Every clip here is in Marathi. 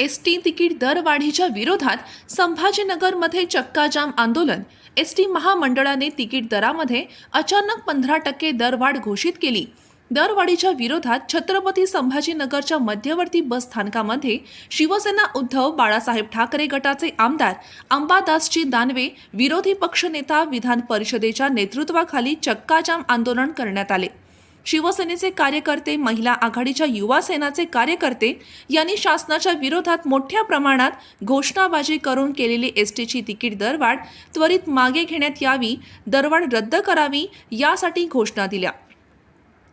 एस टी तिकीट दरवाढीच्या विरोधात संभाजीनगरमध्ये चक्काजाम आंदोलन. एस टी महामंडळाने तिकीट दरामध्ये अचानक पंधरा टक्के दरवाढ घोषित केली. दरवाढीच्या विरोधात छत्रपती संभाजीनगरच्या मध्यवर्ती बस स्थानकामध्ये शिवसेना उद्धव बाळासाहेब ठाकरे गटाचे आमदार अंबादासजी दानवे विरोधी पक्षनेता विधान परिषदेच्या नेतृत्वाखाली चक्काजाम आंदोलन करण्यात आले. शिवसेनेचे कार्यकर्ते महिला आघाडीच्या युवा सेनाचे कार्यकर्ते यांनी शासनाच्या विरोधात मोठ्या प्रमाणात घोषणाबाजी करून केलेली एस टीची तिकीट दरवाढ त्वरित मागे घेण्यात यावी दरवाढ रद्द करावी यासाठी घोषणा दिल्या.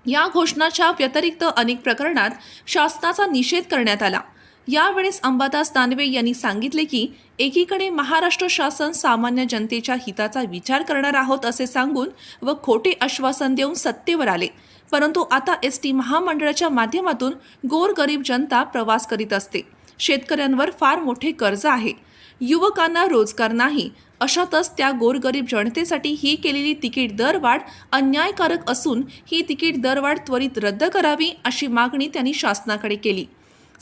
या घोषणाच्या व्यतिरिक्त अनेक प्रकरणात शासनाचा निषेध करण्यात आला. यावेळेस अंबादास दानवे यांनी सांगितले की एकीकडे महाराष्ट्र शासन सामान्य जनतेच्या हिताचा विचार करणार आहोत असे सांगून व खोटे आश्वासन देऊन सत्तेवर आले. परंतु आता एस टी महामंडळाच्या माध्यमातून गोरगरीब जनता प्रवास करीत असते. शेतकऱ्यांवर फार मोठे कर्ज आहे. युवकांना रोजगार नाही. अशातच त्या गोरगरीब जनतेसाठी ही केलेली तिकीट दरवाढ अन्यायकारक असून ही तिकीट दरवाढ त्वरित रद्द करावी अशी मागणी त्यांनी शासनाकडे केली.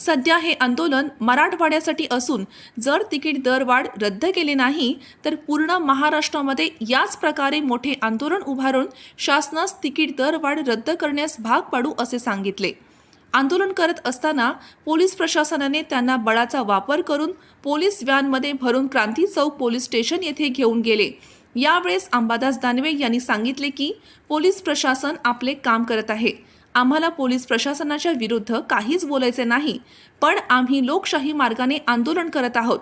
सध्या हे आंदोलन मराठवाड्यासाठी असून जर तिकीट दरवाढ रद्द केले नाही तर पूर्ण महाराष्ट्रामध्ये याच प्रकारे मोठे आंदोलन उभारून शासनास तिकीट दरवाढ रद्द करण्यास भाग पाडू असे सांगितले. आंदोलन करत असताना पोलीस प्रशासनाने त्यांना बळाचा वापर करून पोलीस व्हॅनमध्ये भरून क्रांती चौक पोलीस स्टेशन येथे घेऊन गेले. यावेळेस अंबादास दानवे यांनी सांगितले की पोलीस प्रशासन आपले काम करत आहे. आम्हाला पोलीस प्रशासनाच्या विरुद्ध काहीच बोलायचे नाही पण आम्ही लोकशाही मार्गाने आंदोलन करत आहोत.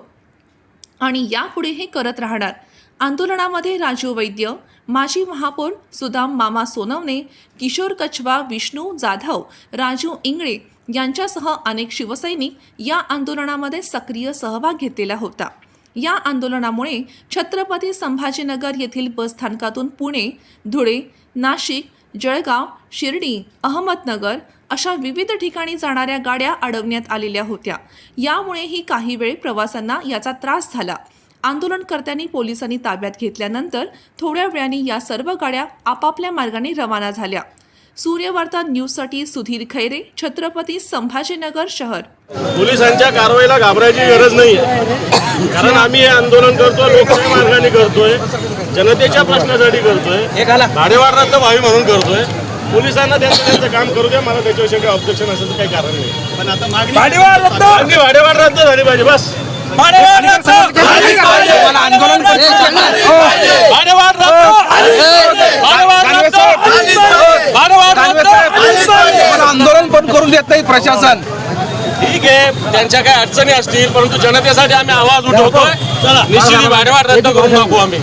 आणि यापुढेही करत राहणार. आंदोलनामध्ये राजू वैद्य माजी महापौर सुदाम मामा सोनवणे किशोर कछवा विष्णू जाधव राजू इंगळे यांच्यासह अनेक शिवसैनिक या आंदोलनामध्ये सक्रिय सहभाग घेतलेला होता. या आंदोलनामुळे छत्रपती संभाजीनगर येथील बसस्थानकातून पुणे धुळे नाशिक जळगाव शिर्डी अहमदनगर अशा विविध ठिकाणी जाणाऱ्या गाड्या अडवण्यात आलेल्या होत्या. यामुळेही काही वेळ प्रवाशांना याचा त्रास झाला. आंदोलनकर्त्यांनी पोलिसांनी ताब्यात घेतल्यानंतर थोड्या वेळाने या सर्व गाड्या आपापल्या मार्गाने रवाना झाल्या. सूर्यवार्ता न्यूजसाठी सुधीर खैरे छत्रपती संभाजीनगर शहर. पोलिसांच्या कारवाईला घाबरायची गरज नाही कारण आम्ही हे आंदोलन करतोय लोकशाही मार्गाने करतोय. जनतेच्या प्रश्नासाठी करतोय. भाडेवाढ रद्द व्हावी म्हणून करतोय. पोलिसांना त्यांचं त्यांचं काम करू द्या. मला त्याच्याविषयी काही ऑब्जेक्शन असेल काही कारण नाही. पण आता मागणी भाडेवाढ रद्द! झाली पाहिजे बस. आंदोलन पण करून देत नाही प्रशासन. ठीक आहे त्यांच्या काही अडचणी असतील परंतु जनतेसाठी आम्ही आवाज उठवतोय. निश्चित भाडेवाढ रद्द करून टाकू आम्ही.